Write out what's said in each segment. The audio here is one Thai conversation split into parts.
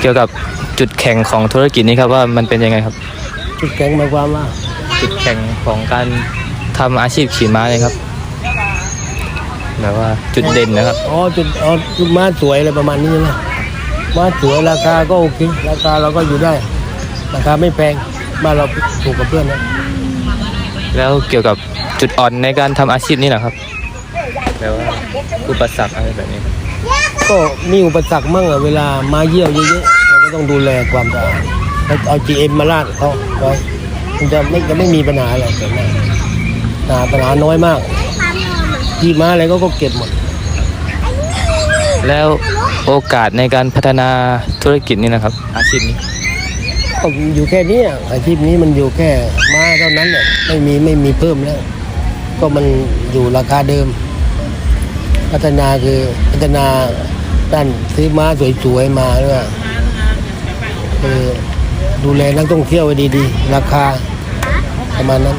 เกี่ยวกับจุดแข็งของธุรกิจนี้ครับว่ามันเป็นยังไงครับ จุดแข็งหมายความว่าจุดแข็งของการทำอาชีพขี่ม้าเนี่ยครับแบบว่าจุดเด่นนะครับ อ๋อจุดอ๋อจุดม้าสวยอะไรประมาณนี้นะม้าสวยราคาก็โอเคราคาเราก็อยู่ได้ ราคาไม่แพงบ้านเราถูกกับเพื่อนนะแล้วเกี่ยวกับจุดอ่อนในการทำอาชีพนี้นะครับแบบว่าอุปสรรคอะไรแบบนี้ครับ ก็มีอุปสรรคมั่งอะเวลามาเยี่ยวเยอะๆเราก็ต้องดูแลความสะอาดแล้วเอา GM มาลาดเขาไว้มันจะไม่จะไม่มีปัญหาอะไรแต่ไม่ปัญหาปัญหาน้อยมากที่ม้าอะไรก็ก็เก็บหมด แล้วโอกาสในการพัฒนาธุรกิจนี้นะครับ อาชีพนี้ก็อยู่แค่เนี้ยอาชีพนี้มันอยู่แค่ม้าเท่านั้นแหละไม่มีไม่มีเพิ่มแล้ว ก็มันอยู่ราคาเดิม พัฒนาคือพัฒนา ด้านซื้อม้าสวยๆมาด้วยคือดูแลนักท่องเที่ยวไว้ดีๆ ราคาประมาณนั้น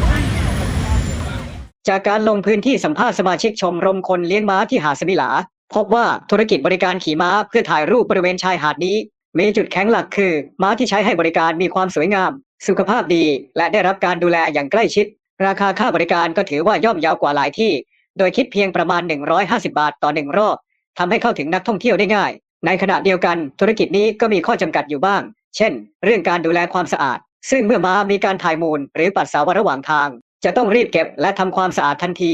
จากการลงพื้นที่สัมภาษณ์สมาชิกชมรมคนเลี้ยงม้าที่หาดสมิลา พบว่าธุรกิจบริการขี่ม้าเพื่อถ่ายรูปบริเวณชายหาดนี้ มีจุดแข็งหลักคือ ม้าที่ใช้ให้บริการมีความสวยงาม สุขภาพดี และได้รับการดูแลอย่างใกล้ชิด ราคาค่าบริการก็ถือว่าย่อมเยาวกว่าหลายที่ โดยคิดเพียงประมาณ 150 บาทต่อหนึ่งรอบ ทำให้เข้าถึงนักท่องเที่ยวได้ง่าย ในขณะเดียวกันธุรกิจนี้ก็มีข้อจำกัดอยู่บ้าง เช่น เรื่องการดูแลความสะอาด ซึ่งเมื่อม้ามีการถ่ายมูล หรือปัสสาวะระหว่างทาง จะต้องรีบเก็บและทำความสะอาดทันที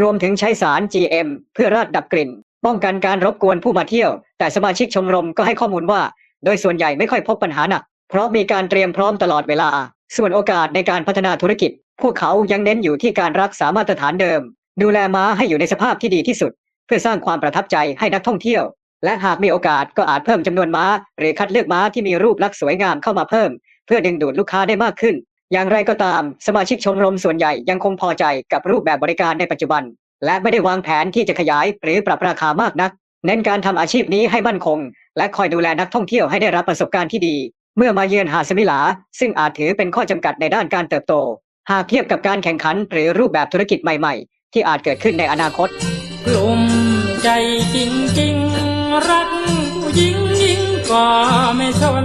รวมถึงใช้สาร GM เพื่อราดดับกลิ่น ป้องกันการรบกวนผู้มาเที่ยว แต่สมาชิกชมรมก็ให้ข้อมูลว่า โดยส่วนใหญ่ไม่ค่อยพบปัญหาหนัก เพราะมีการเตรียมพร้อมตลอดเวลา ส่วนโอกาสในการพัฒนาธุรกิจ พวกเขายังเน้นอยู่ที่การรักษามาตรฐานเดิม ดูแลม้าให้อยู่ในสภาพที่ดีที่สุด เพื่อสร้างความประทับใจให้นักท่องเที่ยว และหากมีโอกาสก็อาจเพิ่มจำนวนม้า หรือคัดเลือกม้าที่มีรูปลักษณ์สวยงามเข้ามาเพิ่ม เพื่อดึงดูดลูกค้าได้มากขึ้น อย่างไรก็ตาม สมาชิกชมรมส่วนใหญ่ยังคงพอใจกับรูปแบบบริการในปัจจุบัน และไม่ได้วางแผนที่จะขยายหรือปรับราคามากนัก เน้นการทำอาชีพนี้ให้มั่นคง และคอยดูแลนักท่องเที่ยวให้ได้รับประสบการณ์ที่ดี เมื่อมาเยือนหาดสมิลา ซึ่งอาจถือเป็นข้อจำกัดในด้านการเติบโต หากเทียบกับการแข่งขันหรือรูปแบบธุรกิจใหม่ ๆ ที่อาจเกิดขึ้นในอนาคตกลุ่ม ใจจริงๆ รักผู้หญิงยิ่งกว่าไม่สน